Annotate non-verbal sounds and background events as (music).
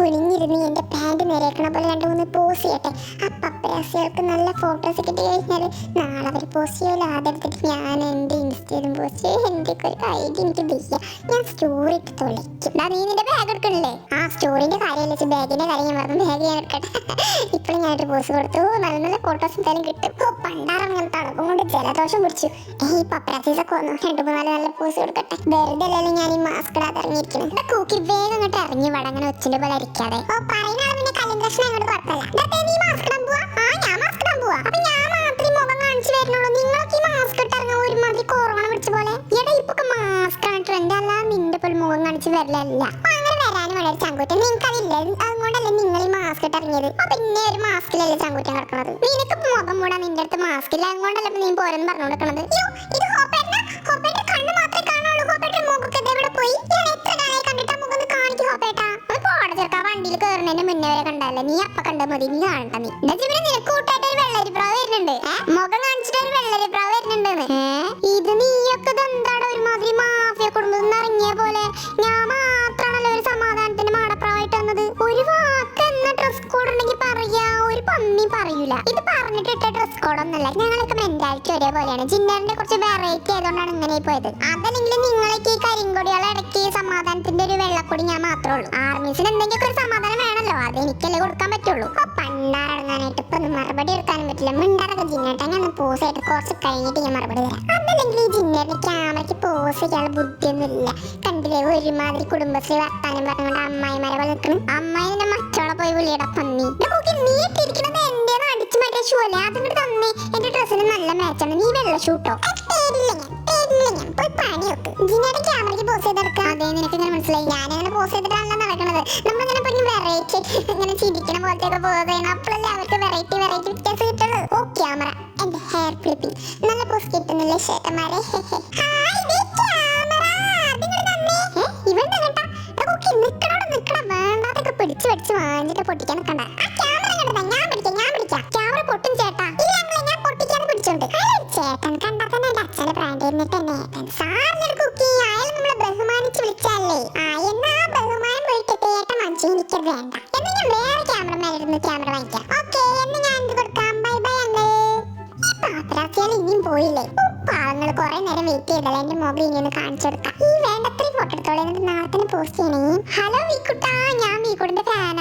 കുനിഞ്ഞിരുന്ന് എന്റെ പാന്റ് നേരേക്കണ പോലെ രണ്ട് മൂന്ന് പോസ് ചെയ്യട്ടെ. ആ പപ്പയാസികൾക്ക് നല്ല ഫോട്ടോസ് കിട്ടി കഴിഞ്ഞാൽ നാളെ അവർ പോസ് ചെയ്യുമല്ലോ അതെടുത്തിട്ട് ഞാൻ എന്റെ ഇൻസ്റ്റയിലും പോസ്റ്റ് ചെയ്യും. എന്റെ ഒരു ഐഡി എനിക്ക് വയ്യ ഞാൻ സ്റ്റോറി ഇട്ട് നീ നിന്റെ ബാഗ് എടുക്കണില്ലേ? ആ സ്റ്റോറിന്റെ കാര്യമല്ല? ബാഗിന്റെ കാര്യം ഞാൻ പറഞ്ഞു. ബാഗ് ഞാൻ എടുക്കട്ടെ. ഇപ്പോഴും ഞാനൊരു പോസ് കൊടുത്തു. നല്ല നല്ല ഫോട്ടോസ് എന്തായാലും കിട്ടും. ഓ പണ്ടാറങ്ങനെ തണുപ്പും കൊണ്ട് ജലദോഷം പിടിച്ചു. ഏയ് പപ്പരാസീസൊക്കെ വന്നു. രണ്ടു മൂന്നാൽ നല്ല പോസ് കൊടുക്കട്ടെ. വെറുതെ അല്ലല്ലോ ഞാൻ ഈ മാസ്ക് ഇടാതെ ഇറങ്ങിയിരിക്കുന്നത് ഇവിടെ കൂക്കി വേഗം അങ്ങോട്ട് ഇറങ്ങി വട. അങ്ങനെ പോലെ ഇരിക്കാതെ. ഓ പറയുന്ന ആൾ പിന്നെ കല്ലും കഷ്ണം അങ്ങോട്ട് കുഴപ്പമില്ല നീ മാസ്ക് ഇടാൻ പോവാ. ആ ഞാൻ മാസ്ക് പോവാ. അപ്പൊ ഞാൻ മാത്രം മുഖം കാണിച്ചു വരുന്നുള്ളൂ നിങ്ങളൊക്കെ ഈ മാസ്ക് ഇട്ട് ഇറങ്ങാൻ ഒരുമാതിരി കൊറോണ പിടിച്ച പോലെ. എടാ ഇപ്പൊ മാസ്ക് ആണ് ട്രെൻഡ് അല്ല നിന്റെ പോലെ മുഖം കാണിച്ച് വരലല്ല. അങ്ങനെ വരാനും വളരെ നിങ്ങൾക്കതില്ല അതുകൊണ്ടല്ലേ നിങ്ങൾ ഈ മാസ്ക് ഇട്ട് ഇറങ്ങിയത് അപ്പൊ പിന്നെ ഒരു മാസ്കിലല്ലേ ചങ്കൂറ്റൻ കിടക്കുന്നത് നിനക്ക് മുഖം മൂടാൻ നിന്റെ അടുത്ത് മാസ്ക് ഇല്ല അതുകൊണ്ടല്ലേ നീ പോരെന്ന് പറഞ്ഞു കൊടുക്കണത് ഇത് ഹോപ്പേട്ടനാ? ഹോപ്പേട്ടൻ കണ്ണ് മാത്രമേ കാണുള്ളൂ. ഹോപ്പേട്ടൻ മുഖമൊക്കെ ദേ ഇവിടെ പോയി. ഞാൻ എത്ര കാലമായി കണ്ടിട്ട് മുഖം കാണിക്ക് ഹോപ്പേട്ടാ. പോടാ ചെറുക്കാ, വണ്ടിയിൽ കയറുന്നതിന് മുന്നേ വരെ കണ്ടല്ലേ നീ അപ്പ കണ്ട മതി നീ കാണണ്ട നീ എന്താ ഇവിടെ നിനക്ക് കൂട്ടായിട്ട് ഒരു വെള്ളരിപ്രാവ് വരുന്നുണ്ട് ഏ? മുഖം കാണിച്ചിട്ട് ഒരു വെള്ളരിപ്രാവ് വരുന്നുണ്ടെന്ന് ഏ? ഇത് നീയൊക്കെ ഇട്ട ഡ്രസ് കോഡ് ഒന്നല്ല ഞങ്ങളൊക്കെ മെന്റാലിറ്റി ഒരേപോലെയാണ്. ജിന്നറിന്റെ കുറച്ച് വെറൈറ്റി ആയതുകൊണ്ടാണ് ഇങ്ങനെ പോയത്. അതല്ലെങ്കിൽ നിങ്ങളൊക്കെ ഈ കരിങ്കൊടികളെ ഇടയ്ക്ക് സമാധാനത്തിന്റെ ഒരു വെള്ളക്കൊടി ഞാൻ മാത്രമേ ഉള്ളൂ. ആർമീസിന് എന്തെങ്കിലും ഒരു സമാധാനം വേണമല്ലോ അത് എനിക്കല്ലേ കൊടുക്കാൻ പറ്റുള്ളൂ. പണ്ടാറങ്ങാനായിട്ട് ഇപ്പൊ മറുപടി എടുക്കാനും പറ്റില്ല. മിണ്ടാറൊക്കെ ജിന്നേട്ടാ ഞാൻ പോസ് ആയിട്ട് കുറച്ച് കഴിഞ്ഞിട്ട് ഞാൻ മറുപടി തരാം. അതല്ലെങ്കിൽ ഈ ജിന്നറിന്റെ ക്യാമറയ്ക്ക് പോസ് ചെയ്യാനുള്ള ബുദ്ധിയൊന്നുമില്ല. കണ്ടില്ലേ? ഒരുമാതിരി കുടുംബശ്രീ വർത്താനം പറഞ്ഞുകൊണ്ട് അമ്മായിമാരെ പോലെ നിൽക്കണം അമ്മായി മറ്റോളെ പോയി വിളിയുടെ പന്നി. നോക്കി നീ ഇട്ടിരിക്കുന്നത് എന്റെ മാറ്റിയ ഷൂ അല്ലേ തന്നെ. എന്റെ ഡ്രസ്സിന് നല്ല മാച്ചാണ് നീ വെള്ള അതെ നിനക്ക് (laughs) ഇങ്ങനെ വെറൈറ്റി ചിരിക്കണ പോലത്തെ അപ്പോഴല്ലേ അവർക്ക് വെറൈറ്റി വെറൈറ്റി വ്യത്യാസം കിട്ടുള്ളൂ. ഓ ക്യാമറ എന്റെ ഹെയർ ക്ലിപ്പിംഗ് നല്ല പോസ് കിട്ടുന്നില്ലേ ചേട്ടന്മാരെ. (laughs) വേണ്ടാതൊക്കെ പിടിച്ചു പിടിച്ച് വാങ്ങിച്ചിട്ട് പൊട്ടിക്കാൻ നിക്കണ്ട. ആ ക്യാമറ നമ്മളെ. ആ, എന്നാ ഞാൻ വേറെ ക്യാമറ ഞാൻ കൊടുക്കാം. ബൈ ബൈ, നേരം വെയിറ്റ് എന്റെ ഇങ്ങനെ ഈ ഫോട്ടോ പോസ്റ്റ് ചെയ്യണേ. ഹലോ വീക്കുട്ടാ. ഞാൻ വീക്കുട്ടിന്റെ ഫാനാ